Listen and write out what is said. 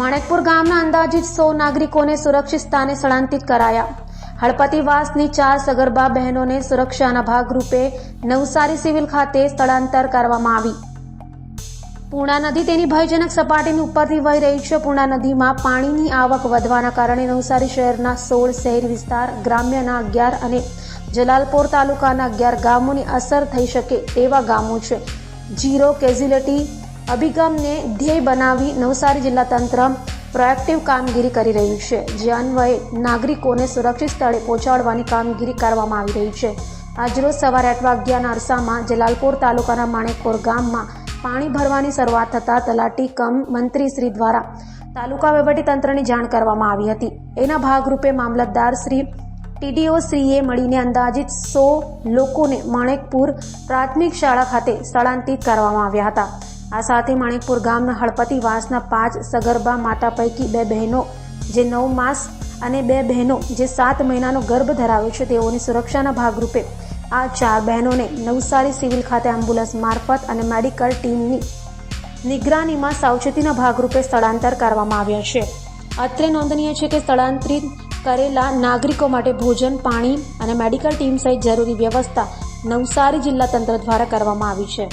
માણેકપુર ગામના અંદાજિત સો નાગરિકોને સુરક્ષિત સ્થાને સ્થળાંતરિત કરાયા. હળપતિવાસની ચાર સગર્ભા બહેનોને સુરક્ષાના ભાગરૂપે નવસારી સિવિલ ખાતે સ્થળાંતર કરવામાં આવી. પૂર્ણા નદી તેની ભયજનક સપાટીની ઉપરથી વહી રહી છે. પૂર્ણા નદીમાં પાણીની આવક વધવાના કારણે નવસારી શહેરના સોળ શહેરી વિસ્તાર ગ્રામ્યના અગિયાર અને જલાલપોર તાલુકાના અગિયાર ગામોની અસર થઈ શકે તેવા ગામો છે. જીરો કેઝ્યુલિટી અભિગમને ધ્યેય બનાવી નવસારી જિલ્લા તંત્ર પ્રોએક્ટિવ કામગીરી કરી રહ્યું છે. જે અન્વયે નાગરિકોને સુરક્ષિત સ્થળે પહોંચાડવાની કામગીરી કરવામાં આવી રહી છે. આજરોજ સવારે આઠ વાગ્યાના અરસામાં જલાલપોર તાલુકાના માણેકપોર ગામમાં પાણી ભરવાની શરૂઆત થતાં તલાટી કમ મંત્રી શ્રી દ્વારા તાલુકા વહીવટીતંત્રની જાણ કરવામાં આવી હતી. એના ભાગરૂપે મામલતદાર શ્રી ટીડીઓ શ્રીએ મળીને અંદાજિત સો લોકોને માણેકપુર પ્રાથમિક શાળા ખાતે સ્થળાંતરિત કરવામાં આવ્યા હતા. આ સાથે માણેકપુર ગામના હળપતિ વાસના પાંચ સગર્ભા માતા પૈકી બે બહેનો, જે નવ માસ અને બે બહેનો, જે સાત મહિનાનો ગર્ભ ધરાવે છે, તેઓની સુરક્ષાના ભાગરૂપે આ ચાર બહેનોને નવસારી સિવિલ ખાતે એમ્બ્યુલન્સ મારફત અને મેડિકલ ટીમની નિગરાનીમાં સાવચેતીના ભાગરૂપે સ્થળાંતર કરવામાં આવ્યા છે. અત્રે નોંધનીય છે કે સ્થળાંતરિત કરેલા નાગરિકો માટે ભોજન, પાણી અને મેડિકલ ટીમ સહિત જરૂરી વ્યવસ્થા નવસારી જિલ્લા તંત્ર દ્વારા કરવામાં આવી છે.